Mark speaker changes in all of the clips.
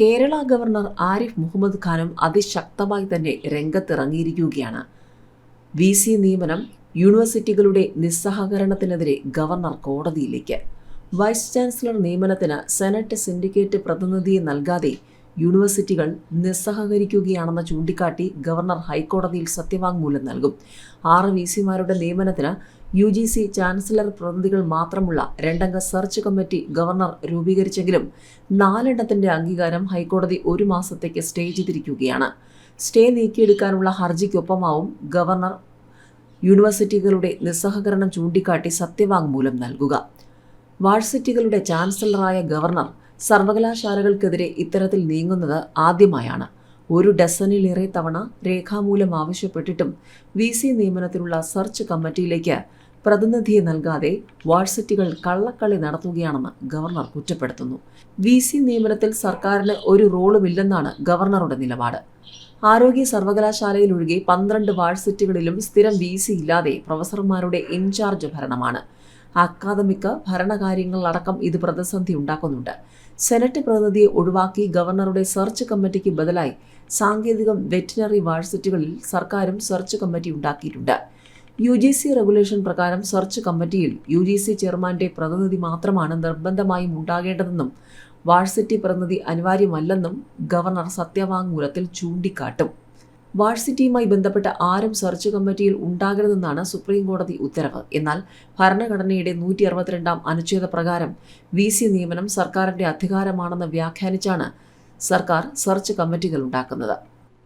Speaker 1: Kerala governor Arif Muhammad ഖാനും അതിശക്തമായി തന്നെ രംഗത്തിറങ്ങിയിരിക്കുകയാണ്. വി സി നിയമനം യൂണിവേഴ്സിറ്റികളുടെ നിസ്സഹകരണത്തിനെതിരെ ഗവർണർ കോടതിയിലേക്ക്. വൈസ് ചാൻസലർ നിയമനത്തിന് സെനറ്റ് സിൻഡിക്കേറ്റ് പ്രതിനിധിയെ നൽകാതെ യൂണിവേഴ്സിറ്റികൾ നിസ്സഹകരിക്കുകയാണെന്ന് ചൂണ്ടിക്കാട്ടി ഗവർണർ ഹൈക്കോടതിയിൽ സത്യവാങ്മൂലം നൽകും. ആറ് വി സിമാരുടെ നിയമനത്തിന് യു ജി സി ചാൻസലർ പ്രതിനിധികൾ മാത്രമുള്ള രണ്ടംഗ സെർച്ച് കമ്മിറ്റി ഗവർണർ രൂപീകരിച്ചെങ്കിലും നാലെണ്ണത്തിന്റെ അംഗീകാരം ഹൈക്കോടതി ഒരു മാസത്തേക്ക് സ്റ്റേ ചെയ്തിരിക്കുകയാണ്. സ്റ്റേ നീക്കിയെടുക്കാനുള്ള ഹർജിക്കൊപ്പമാവും ഗവർണർ. യൂണിവേഴ്സിറ്റികളുടെ നിസ്സഹകരണം ചൂണ്ടിക്കാട്ടി സത്യവാങ്മൂലം നൽകുക. വാഴ്സിറ്റികളുടെ ചാൻസലറായ ഗവർണർ സർവകലാശാലകൾക്കെതിരെ ഇത്തരത്തിൽ നീങ്ങുന്നത് ആദ്യമായാണ്. ഒരു ഡസനിലേറെ തവണ രേഖാമൂലം ആവശ്യപ്പെട്ടിട്ടും വി സി നിയമനത്തിനുള്ള സെർച്ച് കമ്മിറ്റിയിലേക്ക് പ്രതിനിധിയെ നൽകാതെ വാട്സറ്റുകൾ കള്ളക്കളി നടത്തുകയാണെന്ന് ഗവർണർ കുറ്റപ്പെടുത്തുന്നു. വി സി നിയമനത്തിൽ സർക്കാരിന് ഒരു റോളുമില്ലെന്നാണ് ഗവർണറുടെ നിലപാട്. ആരോഗ്യ സർവകലാശാലയിലൊഴികെ പന്ത്രണ്ട് വാട്സറ്റുകളിലും സ്ഥിരം വി സി ഇല്ലാതെ പ്രൊഫസർമാരുടെ ഇൻചാർജ് ഭരണമാണ്. അക്കാദമിക ഭരണകാര്യങ്ങളടക്കം ഇത് പ്രതിസന്ധി ഉണ്ടാക്കുന്നുണ്ട്. സെനറ്റ് പ്രതിനിധിയെ ഒഴിവാക്കി ഗവർണറുടെ സെർച്ച് കമ്മിറ്റിക്ക് ബദലായി സാങ്കേതിക വെറ്റിനറി യൂണിവേഴ്സിറ്റികളിൽ സർക്കാരും സെർച്ച് കമ്മിറ്റി ഉണ്ടാക്കിയിട്ടുണ്ട്. യു ജി സി റെഗുലേഷൻ പ്രകാരം സെർച്ച് കമ്മിറ്റിയിൽ യു ജി സി ചെയർമാന്റെ പ്രതിനിധി മാത്രമാണ് നിർബന്ധമായും ഉണ്ടാകേണ്ടതെന്നും വാഴ്സിറ്റി പ്രതിനിധി അനിവാര്യമല്ലെന്നും ഗവർണർ സത്യവാങ്മൂലത്തിൽ ചൂണ്ടിക്കാട്ടും. വാഴ്സിറ്റിയുമായി ബന്ധപ്പെട്ട ആരും സെർച്ച് കമ്മിറ്റിയിൽ ഉണ്ടാകരുതെന്നാണ് സുപ്രീം കോടതി ഉത്തരവ്. എന്നാൽ ഭരണഘടനയുടെ നൂറ്റി അറുപത്തിരണ്ടാം അനുച്ഛേദ പ്രകാരം വി സി നിയമനം സർക്കാരിന്റെ അധികാരമാണെന്ന് വ്യാഖ്യാനിച്ചാണ് സർക്കാർ സെർച്ച് കമ്മിറ്റികൾ ഉണ്ടാക്കുന്നത്.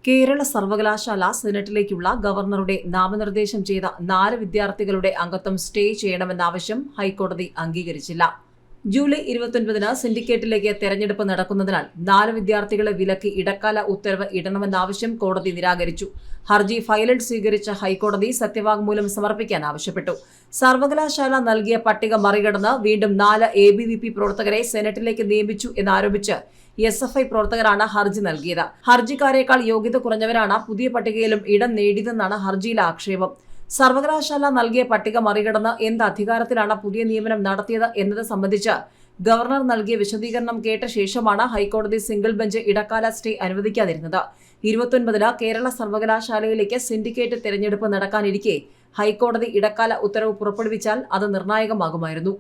Speaker 1: കേരള സർവകലാശാല സെനറ്റിലേക്കുള്ള ഗവർണറുടെ നാമനിർദ്ദേശം ചെയ്ത നാല് വിദ്യാർത്ഥികളുടെ അംഗത്വം സ്റ്റേ ചെയ്യണമെന്ന ആവശ്യം ഹൈക്കോടതി അംഗീകരിച്ചില്ല. ജൂലൈ ഇരുപത്തൊൻപതിന് സിൻഡിക്കേറ്റിലേക്ക് തെരഞ്ഞെടുപ്പ് നടക്കുന്നതിനാൽ നാല് വിദ്യാർത്ഥികളെ വിലക്കി ഇടക്കാല ഉത്തരവ് ഇടണമെന്ന ആവശ്യം കോടതി നിരാകരിച്ചു. ഹർജി ഫയലിൽ സ്വീകരിച്ച ഹൈക്കോടതി സത്യവാങ്മൂലം സമർപ്പിക്കാൻ ആവശ്യപ്പെട്ടു. സർവകലാശാല നൽകിയ പട്ടിക മറികടന്ന് വീണ്ടും നാല് എ ബി വി പി പ്രവർത്തകരെ സെനറ്റിലേക്ക് നിയമിച്ചു എന്നാരോപിച്ച് എസ് എഫ് ഐ പ്രവർത്തകരാണ് ഹർജി നൽകിയത്. ഹർജിക്കാരേക്കാൾ യോഗ്യത കുറഞ്ഞവരാണ് പുതിയ പട്ടികയിലും ഇടം നേടിയതെന്നാണ് ഹർജിയിലെ ആക്ഷേപം. സർവകലാശാല നൽകിയ പട്ടിക മറികടന്ന് എന്ത് അധികാരത്തിലാണ് പുതിയ നിയമനം നടത്തിയത് എന്നത് സംബന്ധിച്ച് ഗവർണർ നൽകിയ വിശദീകരണം കേട്ട ശേഷമാണ് ഹൈക്കോടതി സിംഗിൾ ബെഞ്ച് ഇടക്കാല സ്റ്റേ അനുവദിക്കാതിരുന്നത്. ഇരുപത്തൊൻപതിന് കേരള സർവകലാശാലയിലേക്ക് സിൻഡിക്കേറ്റ് തെരഞ്ഞെടുപ്പ് നടക്കാനിരിക്കെ ഹൈക്കോടതി ഇടക്കാല ഉത്തരവ് പുറപ്പെടുവിച്ചാൽ അത് നിർണായകമാകുമായിരുന്നു.